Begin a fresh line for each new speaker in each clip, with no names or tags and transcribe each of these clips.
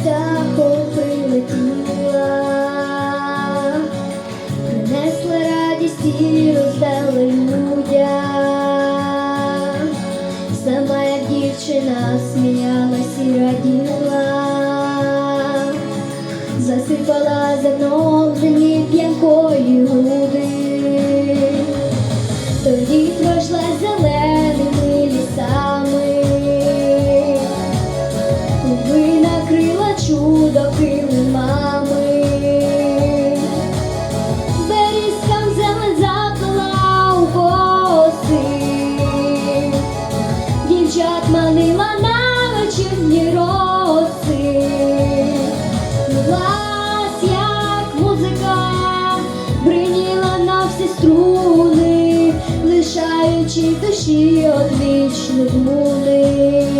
птахом прилетіла, принесла радість і роздала людям. Сама як дівчина сміялась і раділа, засипала зерном землі п'янкої груди. Тоді пройшла зеленими лісами, накрила чудо килимами, берізкам зелень заплела у коси, дівчат манила на вечірні роси, Лилась, як музика, бриніла на всі струни, лишаючи душі одвічні дмуни.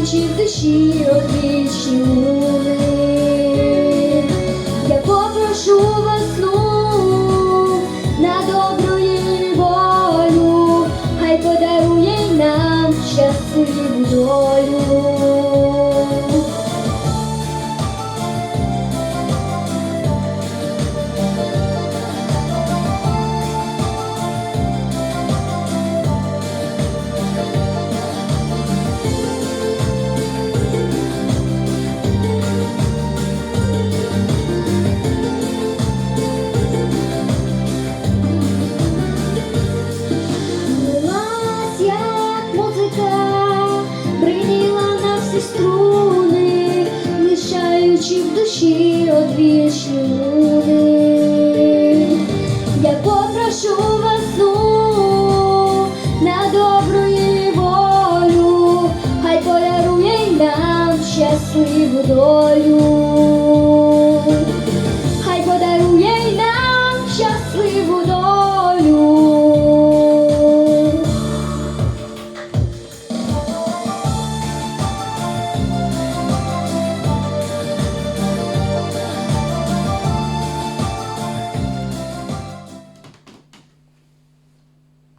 В душі одвічні. Я попрошу весну на добру її волю, хай подарує нам щасливу долю. Лишаючи в душі одвічні люди, Я попрошу весну на добру волю, хай подарує нам щасливу долю.